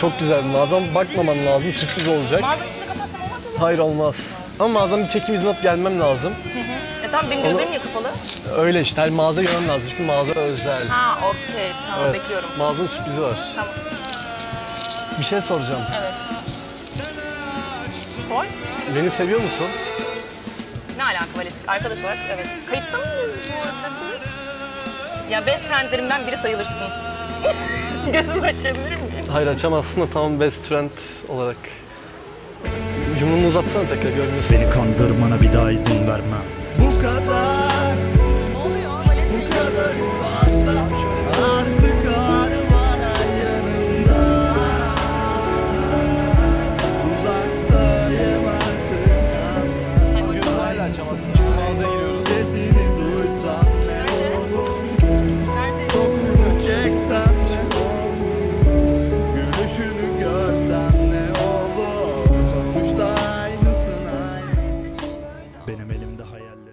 Çok güzel mağazam. Bakmaman lazım. Sürpriz olacak. Mağazanın içinde kapatsam olmaz mı? Hayır olmaz. Ama mağazanın bir çekim izni alıp gelmem lazım. E tamam benim gözlerim niye kapalı? Öyle işte. Hani mağaza görmem lazım. Çünkü mağaza özel. Ha okey tamam Evet. bekliyorum. Mağazanın sürprizi var. Tamam. Bir şey soracağım. Evet. Sor. Beni seviyor musun? Ne alaka balistik? Arkadaş olarak evet. Kayıtta mıyız bu arada? Ya best friendlerimden biri sayılırsın. Gözümü açabilir miyim? Hayır açamazsın da tamam best friend olarak. Cumhurunu uzatsana tekrar görmüyorsun. Beni kandırmana bir daha izin vermem Bu kadar elimde hayaller